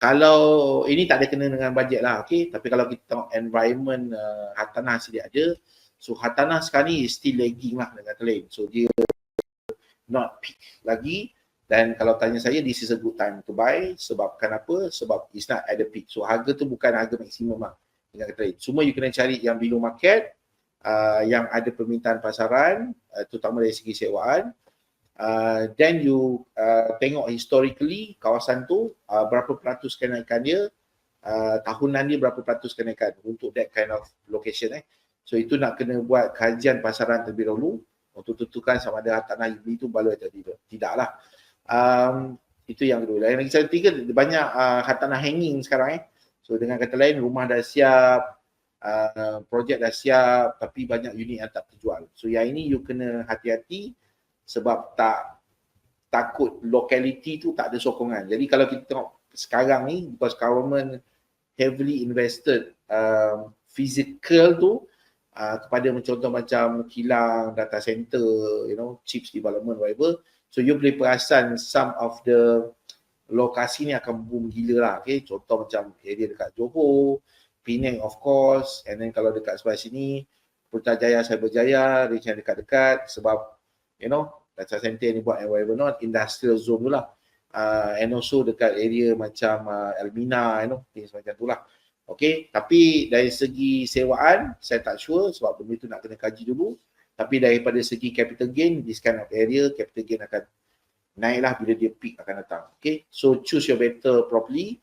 kalau ini tak ada kena dengan bajet lah, okay. Tapi kalau kita tengok environment uh, hartanah sedia ada, so hartanah sekarang ni still lagging lah dengan lain. So dia not peak lagi dan kalau tanya saya this is a good time to buy sebab kenapa? Sebab it's not at the peak. So harga tu bukan harga maksimum lah dengan kata lain. Semua you kena cari yang below market, uh, yang ada permintaan pasaran, uh, terutama dari segi sewaan uh, then you uh, tengok historically kawasan tu uh, berapa peratus kenaikan dia uh, tahunan dia berapa peratus kenaikan untuk that kind of location eh. So itu nak kena buat kajian pasaran terlebih dahulu untuk tentukan sama ada tanah you beli tu baloi atau tidak. Tidaklah. Um, itu yang kedua. Yang lagi ketiga banyak uh, tanah hanging sekarang eh. So dengan kata lain rumah dah siap uh, projek dah siap tapi banyak unit yang tak terjual. So yang ini you kena hati-hati sebab tak takut locality tu tak ada sokongan. Jadi kalau kita tengok sekarang ni because government heavily invested um, physical tu uh, kepada contoh macam kilang, data center, you know, chips development, whatever. So you boleh perasan some of the lokasi ni akan boom gila lah. Okay? Contoh macam area dekat Johor, Penang of course, and then kalau dekat sebelah sini, Putrajaya, Cyberjaya, region dekat-dekat sebab you know, data center ni buat whatever not industrial zone tu lah. Uh, and also dekat area macam uh, Elmina you know things macam tu lah. Okay tapi dari segi sewaan saya tak sure sebab benda tu nak kena kaji dulu. Tapi daripada segi capital gain this kind of area capital gain akan naik lah bila dia peak akan datang. Okay so choose your better properly.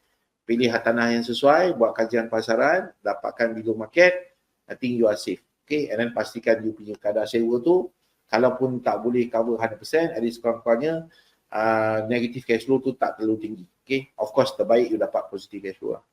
Pilih tanah yang sesuai buat kajian pasaran dapatkan below market I think you are safe. Okay and then pastikan you punya kadar sewa tu kalaupun tak boleh cover 100% at least kurang-kurangnya uh, negative cash flow tu tak terlalu tinggi. Okay? Of course terbaik you dapat positive cash flow lah